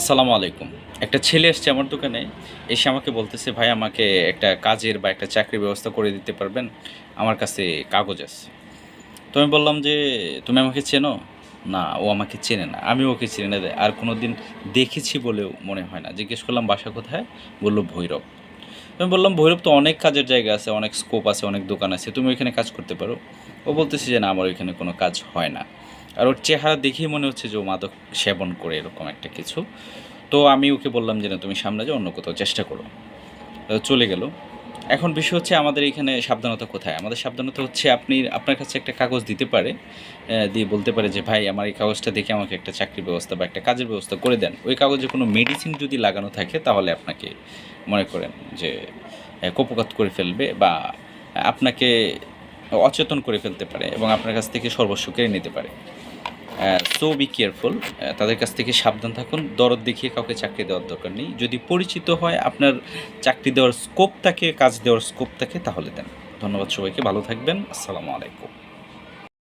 আসসালামু আলাইকুম। একটা ছেলে এসছে আমার দোকানে, এসে আমাকে বলতেছে, ভাই, আমাকে একটা কাজের বা একটা চাকরির ব্যবস্থা করে দিতে পারবেন? আমার কাছে কাগজ আছে। তো আমি বললাম যে, তুমি আমাকে চেনো? না, ও আমাকে চেনে না। আমি ওকে চিনি না, আর কোনো দিন দেখেছি বলেও মনে হয় না। জিজ্ঞেস করলাম, বাসা কোথায়? বলল, ভৈরব। আমি বললাম, ভৈরব তো অনেক কাজের জায়গা আছে, অনেক স্কোপ আছে, অনেক দোকান আছে, তুমি ওইখানে কাজ করতে পারো? ও বলতেছে যে, না, আমার ওইখানে কোনো কাজ হয় না। আর ওর চেহারা দেখেই মনে হচ্ছে যে ও মাদক সেবন করে এরকম একটা কিছু। তো আমি ওকে বললাম যে, না, তুমি সামনে যাও, অন্য কোথাও চেষ্টা করো। চলে গেল। এখন বিষয় হচ্ছে আমাদের এখানে সাবধানতা কোথায়? আমাদের সাবধানতা হচ্ছে আপনি, আপনার কাছে একটা কাগজ দিতে পারে দিয়ে বলতে পারে যে, ভাই, আমার এই কাগজটা দেখে আমাকে একটা চাকরির ব্যবস্থা বা একটা কাজের ব্যবস্থা করে দেন। ওই কাগজে কোনো মেডিসিন যদি লাগানো থাকে, তাহলে আপনাকে মনে করেন যে কোপকাত করে ফেলবে বা আপনাকে অচেতন করে ফেলতে পারে এবং আপনার কাছ থেকে সর্বস্ব কেড়ে নিতে পারে। সো বি কেয়ারফুল তাদের কাছ থেকে সাবধান থাকুন, দরদ দেখিয়ে কাউকে চাকরি দেওয়ার দরকার নেই। যদি পরিচিত হয় আপনার চাকরি দেওয়ার স্কোপ থাকে, কাজ দেওয়ার স্কোপ থাকে, তাহলে দেন। ধন্যবাদ সবাইকে, ভালো থাকবেন, আসসালামু আলাইকুম।